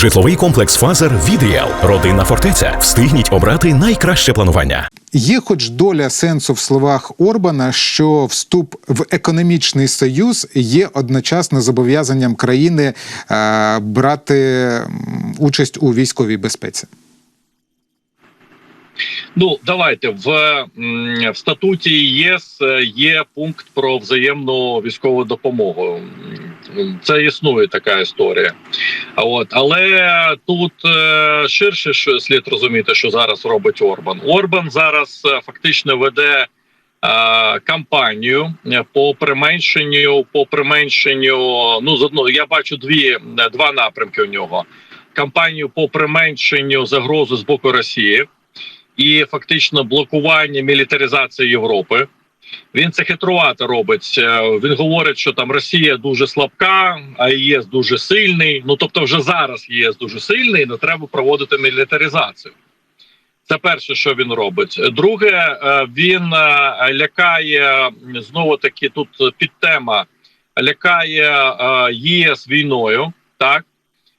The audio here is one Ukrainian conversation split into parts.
Житловий комплекс Фазер від Ріал. Родинна фортеця. Встигніть обрати найкраще планування. Є хоч доля сенсу в словах Орбана, що вступ в економічний союз є одночасно зобов'язанням країни е, брати участь у військовій безпеці. Ну давайте в, в статуті ЄС е, є пункт про взаємну військову допомогу. Це існує така історія. От але тут е, ширше слід розуміти, що зараз робить Орбан. Орбан зараз е, фактично веде. е, Кампанію по применшенню, по применшенню. Ну з одного я бачу дві два напрямки у нього: кампанію по применшенню загрози з боку Росії і фактично блокування мілітаризації Європи. Він це хитрувато робить. Е, Він говорить, що там Росія дуже слабка, а ЄС дуже сильний. Ну тобто, вже зараз ЄС дуже сильний, не треба проводити мілітаризацію. Це перше, що він робить. Друге, е, він е, лякає знову таки тут підтема лякає ЄС війною, так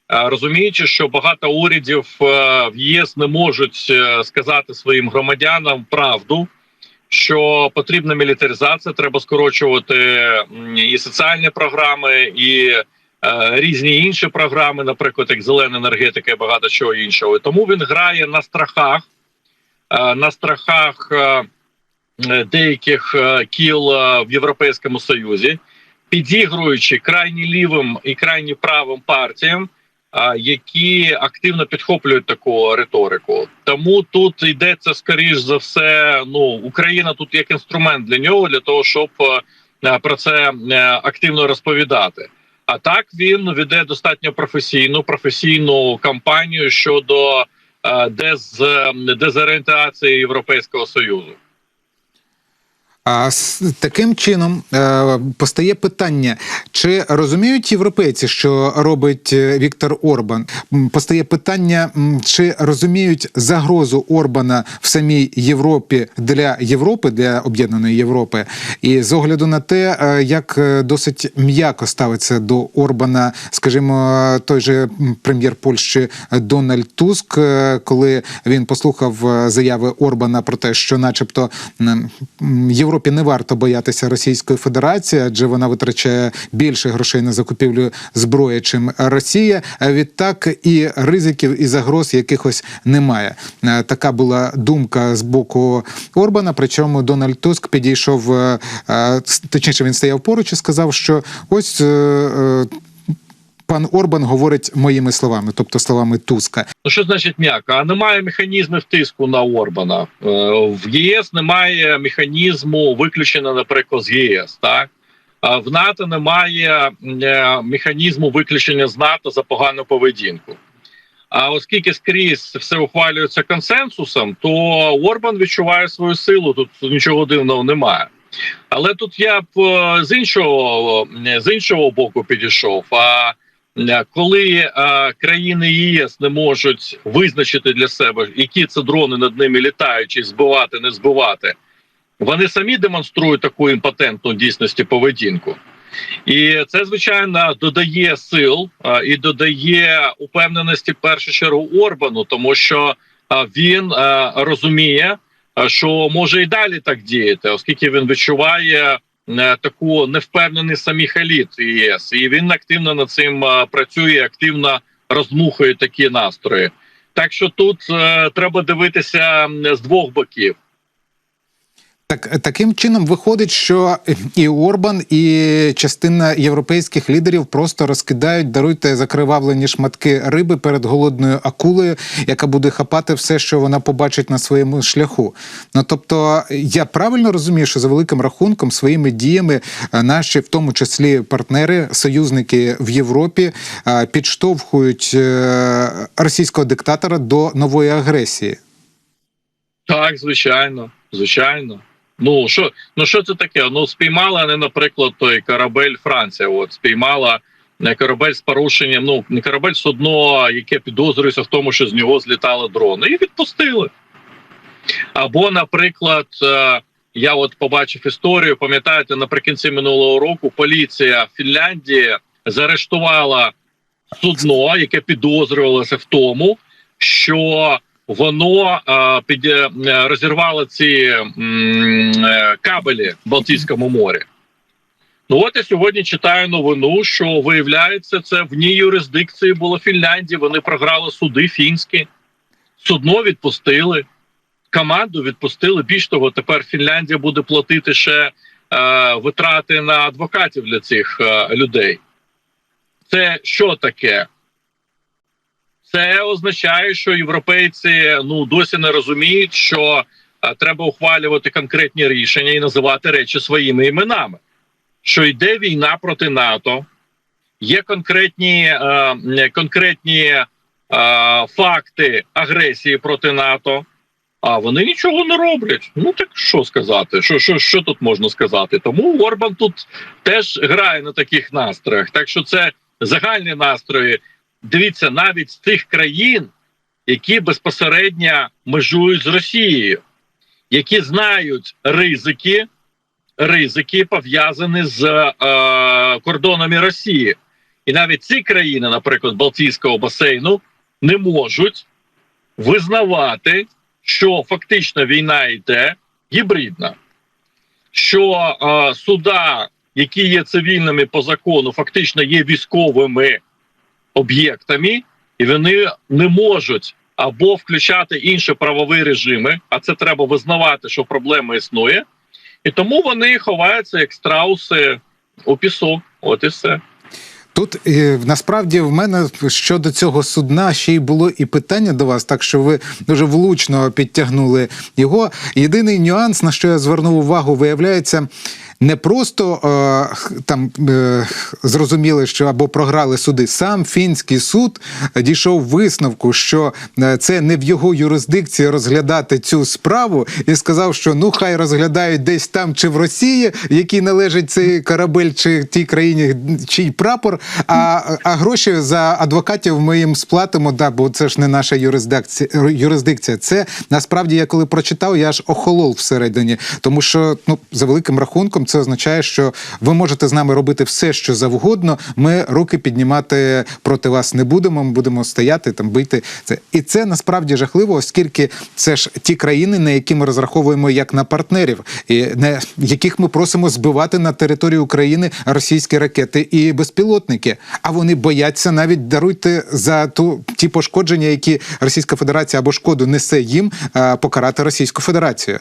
розуміючи, що багато урядів в ЄС не можуть сказати своїм громадянам правду, що потрібна мілітаризація, треба скорочувати і соціальні програми, і е, різні інші програми, наприклад, як зелена енергетика і багато чого іншого. Тому він грає на страхах, е, на страхах е, е, деяких е, кіл е, в Європейському Союзі, підігруючи крайні лівим і крайні правим партіям які активно підхоплюють таку риторику. Тому тут йдеться скоріш за все. Ну Україна тут як інструмент для нього, для того, щоб е, про це е, активно розповідати. А так він веде достатньо професійну професійну кампанію щодо е, дез, дезорієнтації Європейського союзу. А таким чином е, постає питання: чи розуміють європейці, що робить е, Віктор Орбан? Постає питання, чи розуміють загрозу Орбана в самій Європі для Європи, для об'єднаної Європи, і з огляду на те, е, як досить м'яко ставиться до Орбана, скажімо, той же прем'єр Польщі Дональд Туск, коли він послухав заяви Орбана про те, що, начебто, м, Європі не варто боятися Російської Федерації, адже вона витрачає більше грошей на закупівлю зброї, чим Росія. Відтак і ризиків і загроз якихось немає. Е, Така була думка з боку Орбана. Причому Дональд Туск підійшов е, е, точніше, він стояв поруч і сказав, що ось. Пан Орбан говорить моїми словами, тобто словами Туска. Ну, що значить м'яко? А немає механізмів тиску на Орбана. Е, В ЄС немає механізму виключення, наприклад, з ЄС. Так а в НАТО немає е, механізму виключення з НАТО за погану поведінку. А оскільки скрізь все ухвалюється консенсусом, то Орбан відчуває свою силу. Тут нічого дивного немає. Але тут я б е, з іншого з іншого боку підійшов. А коли е, країни ЄС не можуть визначити для себе, які це дрони над ними літають, чи збивати, не збивати, вони самі демонструють таку імпотентну дійсності поведінку. І це звичайно додає сил е, і додає упевненості в першу чергу Орбану, тому що е, він е, розуміє, е, що може і далі так діяти, оскільки він відчуває е, таку невпевненість самих еліт ЄС, і він активно над цим працює, активно роздмухує такі настрої. Так що тут е, треба дивитися з двох боків. Так таким чином виходить, що і Орбан, і частина європейських лідерів просто розкидають, даруйте закривавлені шматки риби перед голодною акулою, яка буде хапати все, що вона побачить на своєму шляху. Ну тобто, я правильно розумію, що за великим рахунком своїми діями е, наші, в тому числі партнери, союзники в Європі, е, підштовхують е, російського диктатора до нової агресії. Так, звичайно, звичайно. Ну що, ну що це таке? Ну спіймала не, наприклад, той корабель Франція. От спіймала е, корабель з порушенням. Ну корабель судно, яке підозрюється в тому, що з нього злітали дрони, і відпустили. Або, наприклад, е, я от побачив історію. Пам'ятаєте, наприкінці минулого року поліція Фінляндії заарештувала судно, яке підозрювалося в тому, що воно е, під е, розірвало ці е, кабелі в Балтійському морі. Ну от я сьогодні читаю новину, що виявляється, це в ній юрисдикції було Фінляндії. Вони програли суди фінські, судно відпустили, команду відпустили. Більш того, тепер Фінляндія буде платити ще е, витрати на адвокатів для цих е, людей. Це що таке? Це означає, що європейці ну досі не розуміють, що е, треба ухвалювати конкретні рішення і називати речі своїми іменами. Що йде війна проти НАТО, є конкретні, е, конкретні е, факти агресії проти НАТО. А вони нічого не роблять. Ну так що сказати? Що що, що тут можна сказати? Тому Орбан тут теж грає на таких настроях. Так що це загальні настрої. Дивіться, навіть з тих країн, які безпосередньо межують з Росією, які знають ризики, ризики пов'язані з е, кордонами Росії, і навіть ці країни, наприклад, Балтійського басейну, не можуть визнавати що фактично війна йде гібридна, що е, суда, які є цивільними по закону, фактично є військовими об'єктами, і вони не можуть або включати інші правові режими, а це треба визнавати, що проблема існує, і тому вони ховаються як страуси у пісок. От і все. Тут е, насправді в мене щодо цього судна ще й було і питання до вас, так що ви дуже влучно підтягнули його. Єдиний нюанс, на що я звернув увагу, виявляється. Не просто е, там е, зрозуміли, що або програли суди. Сам фінський суд дійшов висновку, що е, це не в його юрисдикції розглядати цю справу, і сказав, що ну хай розглядають десь там чи в Росії, якій належить цей корабель, чи тій країні, чий прапор. А, а гроші за адвокатів ми їм сплатимо, да, бо це ж не наша юрисдикція. юрисдикція. Це насправді я коли прочитав, я аж охолол всередині, тому що ну за великим рахунком це означає, що ви можете з нами робити все, що завгодно. Ми руки піднімати проти вас не будемо. Ми будемо стояти там, бити це. І це насправді жахливо, оскільки це ж ті країни, на які ми розраховуємо як на партнерів, і на яких ми просимо збивати на території України російські ракети і безпілотники. А вони бояться навіть даруйте за ту ті пошкодження, які Російська Федерація або шкоду несе їм, покарати Російську Федерацію.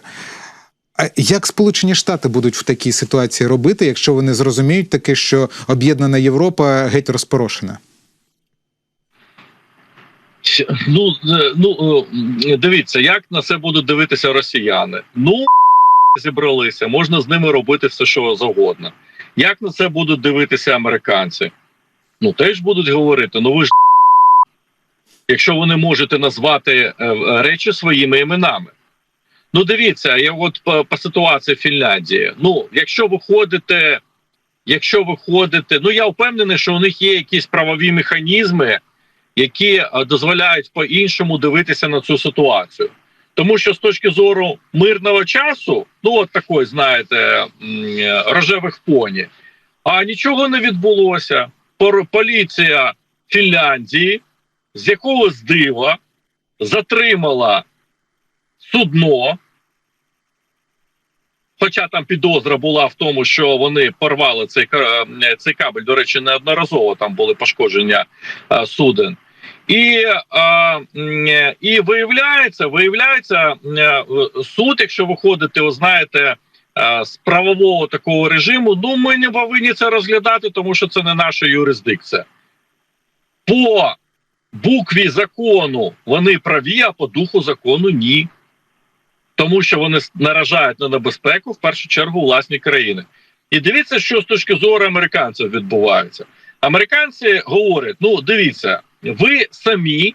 А Як Сполучені Штати будуть в такій ситуації робити, якщо вони зрозуміють таки, що об'єднана Європа геть розпорошена? Ну, е, ну е, дивіться, як на це будуть дивитися росіяни. Ну зібралися, можна з ними робити все, що завгодно. Як на це будуть дивитися американці? Ну теж будуть говорити: ну ви ж якщо ви можете назвати е, речі своїми іменами. Ну, дивіться, я от по, по ситуації в Фінляндії. Ну, якщо ви ходите, якщо ви ходите, ну я впевнений, що у них є якісь правові механізми, які е, дозволяють по-іншому дивитися на цю ситуацію. Тому що з точки зору мирного часу, ну от такої, знаєте, рожевих поні, а нічого не відбулося. Поліція Фінляндії з якогось дива затримала судно. Хоча там підозра була в тому, що вони порвали цей е, цей кабель. До речі, неодноразово там були пошкодження е, суден. І, м, е, і виявляється, виявляється, суд, якщо ви ходите, ви знаєте, з правового такого режиму, ну ми не повинні це розглядати, тому що це не наша юрисдикція. По букві закону вони праві, а по духу закону ні. Тому що вони наражають на небезпеку в першу чергу власні країни. І дивіться, що з точки зору американців відбувається. Американці говорять: ну дивіться, ви самі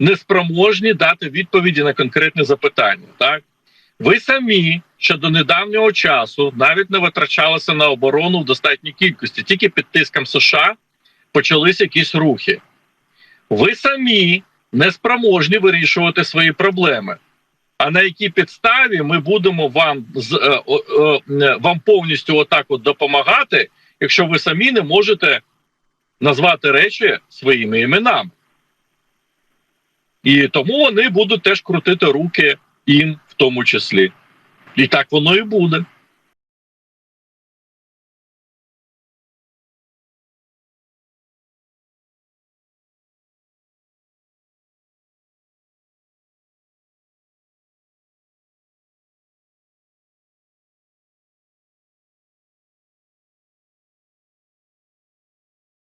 неспроможні дати відповіді на конкретне запитання. Так ви самі ще до недавнього часу навіть не витрачалися на оборону в достатній кількості, тільки під тиском США почались якісь рухи. Ви самі неспроможні вирішувати свої проблеми. А на якій підставі ми будемо вам з е, о, е, вам повністю отак от допомагати, якщо ви самі не можете назвати речі своїми іменами. І тому вони будуть теж крутити руки їм в тому числі. І так воно і буде.